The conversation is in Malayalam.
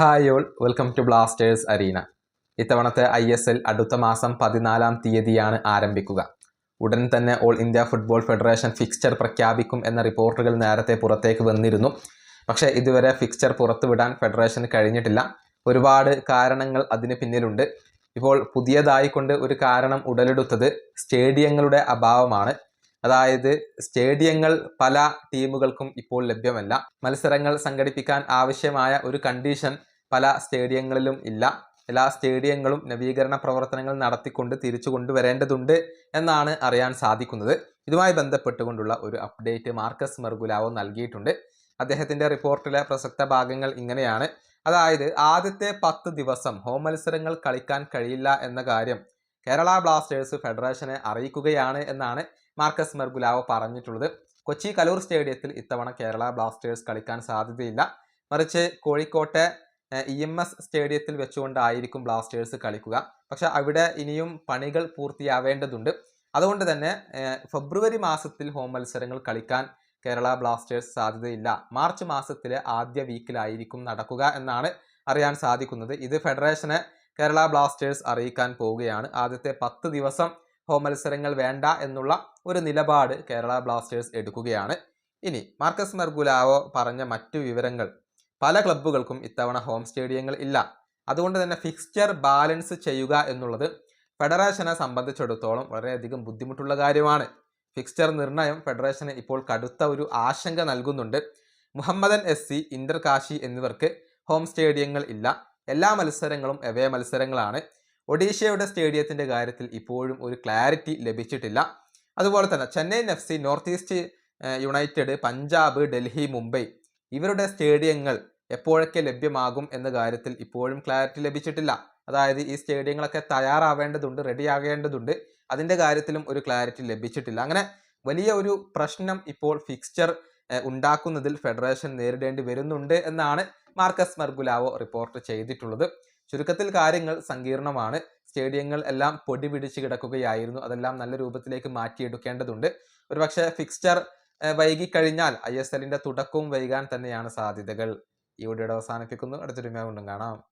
Hi all welcome to Blasters arena. ഇത്തവണത്തെ ഐ എസ് എൽ അടുത്ത മാസം പതിനാലാം തീയതിയാണ് ആരംഭിക്കുക. ഉടൻ തന്നെ All India Football Federation fixture പ്രഖ്യാപിക്കും എന്ന റിപ്പോർട്ടുകൾ നേരത്തെ പുറത്തേക്ക് വന്നിരുന്നു. പക്ഷേ ഇതുവരെ ഫിക്സ്ചർ പുറത്തുവിടാൻ ഫെഡറേഷന് കഴിഞ്ഞിട്ടില്ല. ഒരുപാട് കാരണങ്ങൾ അതിന് പിന്നിലുണ്ട്. ഇപ്പോൾ പുതിയതായിക്കൊണ്ട് ഒരു കാരണം ഉടലെടുത്തത് സ്റ്റേഡിയങ്ങളുടെ അഭാവമാണ്. അതായത് സ്റ്റേഡിയങ്ങൾ പല ടീമുകൾക്കും ഇപ്പോൾ ലഭ്യമല്ല. മത്സരങ്ങൾ സംഘടിപ്പിക്കാൻ ആവശ്യമായ ഒരു കണ്ടീഷൻ പല സ്റ്റേഡിയങ്ങളിലും ഇല്ല. എല്ലാ സ്റ്റേഡിയങ്ങളും നവീകരണ പ്രവർത്തനങ്ങൾ നടത്തിക്കൊണ്ട് തിരിച്ചു കൊണ്ടുവരേണ്ടതുണ്ട് എന്നാണ് അറിയാൻ സാധിക്കുന്നത്. ഇതുമായി ബന്ധപ്പെട്ടുകൊണ്ടുള്ള ഒരു അപ്ഡേറ്റ് മാർക്കസ് മെർഗുലാവോ നൽകിയിട്ടുണ്ട്. അദ്ദേഹത്തിന്റെ റിപ്പോർട്ടിലെ പ്രസക്ത ഭാഗങ്ങൾ ഇങ്ങനെയാണ്. അതായത് ആദ്യത്തെ പത്ത് ദിവസം ഹോം മത്സരങ്ങൾ കളിക്കാൻ കഴിയില്ല എന്ന കാര്യം കേരള ബ്ലാസ്റ്റേഴ്സ് ഫെഡറേഷനെ അറിയിക്കുകയാണ് എന്നാണ് മാർക്കസ് മെർഗുലാവോ പറഞ്ഞിട്ടുള്ളത്. കൊച്ചി കലൂർ സ്റ്റേഡിയത്തിൽ ഇത്തവണ കേരള ബ്ലാസ്റ്റേഴ്സ് കളിക്കാൻ സാധ്യതയില്ല. മറിച്ച് കോഴിക്കോട്ടെ ഇ എം എസ് സ്റ്റേഡിയത്തിൽ വെച്ചുകൊണ്ടായിരിക്കും ബ്ലാസ്റ്റേഴ്സ് കളിക്കുക. പക്ഷെ അവിടെ ഇനിയും പണികൾ പൂർത്തിയാവേണ്ടതുണ്ട്. അതുകൊണ്ട് തന്നെ ഫെബ്രുവരി മാസത്തിൽ ഹോം മത്സരങ്ങൾ കളിക്കാൻ കേരള ബ്ലാസ്റ്റേഴ്സ് സാധ്യതയില്ല. മാർച്ച് മാസത്തിലെ ആദ്യ വീക്കിലായിരിക്കും നടക്കുക എന്നാണ് അറിയാൻ സാധിക്കുന്നത്. ഇത് ഫെഡറേഷനെ കേരള ബ്ലാസ്റ്റേഴ്സ് അറിയിക്കാൻ പോവുകയാണ്. ആദ്യത്തെ പത്ത് ദിവസം ഹോം മത്സരങ്ങൾ വേണ്ട എന്നുള്ള ഒരു നിലപാട് കേരള ബ്ലാസ്റ്റേഴ്സ് എടുക്കുകയാണ്. ഇനി മാർക്കസ് മെർഗുലാവോ പറഞ്ഞ മറ്റു വിവരങ്ങൾ. പല ക്ലബ്ബുകൾക്കും ഇത്തവണ ഹോം സ്റ്റേഡിയങ്ങൾ ഇല്ല. അതുകൊണ്ട് തന്നെ ഫിക്സ്ചർ ബാലൻസ് ചെയ്യുക എന്നുള്ളത് ഫെഡറേഷനെ സംബന്ധിച്ചിടത്തോളം വളരെയധികം ബുദ്ധിമുട്ടുള്ള കാര്യമാണ്. ഫിക്സ്ചർ നിർണയം ഫെഡറേഷന് ഇപ്പോൾ കടുത്ത ഒരു ആശങ്ക നൽകുന്നുണ്ട്. Mohammedan S C Inter Kashi എന്നിവർക്ക് ഹോം സ്റ്റേഡിയങ്ങൾ ഇല്ല. എല്ലാ മത്സരങ്ങളും എവേ മത്സരങ്ങളാണ്. ഒഡീഷയുടെ സ്റ്റേഡിയത്തിന്റെ കാര്യത്തിൽ ഇപ്പോഴും ഒരു ക്ലാരിറ്റി ലഭിച്ചിട്ടില്ല. അതുപോലെ തന്നെ Chennaiyin F C North East United Punjab Delhi Mumbai ഇവരുടെ സ്റ്റേഡിയങ്ങൾ എപ്പോഴൊക്കെ ലഭ്യമാകും എന്ന കാര്യത്തിൽ ഇപ്പോഴും ക്ലാരിറ്റി ലഭിച്ചിട്ടില്ല. അതായത് ഈ സ്റ്റേഡിയങ്ങളൊക്കെ തയ്യാറാവേണ്ടതുണ്ട് റെഡിയാകേണ്ടതുണ്ട്. അതിന്റെ കാര്യത്തിലും ഒരു ക്ലാരിറ്റി ലഭിച്ചിട്ടില്ല. അങ്ങനെ വലിയ ഒരു പ്രശ്നം ഇപ്പോൾ ഫിക്സ്ചർ ഉണ്ടാക്കുന്നതിൽ ഫെഡറേഷൻ നേരിടേണ്ടി വരുന്നുണ്ട് എന്നാണ് മാർക്കസ് മർഗുലാവോ റിപ്പോർട്ട് ചെയ്തിട്ടുള്ളത്. ചുരുക്കത്തിൽ കാര്യങ്ങൾ സങ്കീർണമാണ്. സ്റ്റേഡിയങ്ങൾ എല്ലാം പൊടി പിടിച്ച് കിടക്കുകയായിരുന്നു. അതെല്ലാം നല്ല രൂപത്തിലേക്ക് മാറ്റിയെടുക്കേണ്ടതുണ്ട്. ഒരുപക്ഷെ ഫിക്സ്ചർ വൈകിക്കഴിഞ്ഞാൽ ഐ എസ് എല്ലിന്റെ തുടക്കവും വൈകാൻ തന്നെയാണ് സാധ്യതകൾ. ഈ വീഡിയോയുടെ അവസാനിപ്പിക്കുന്നു. അടുത്തൊരു കാണാം.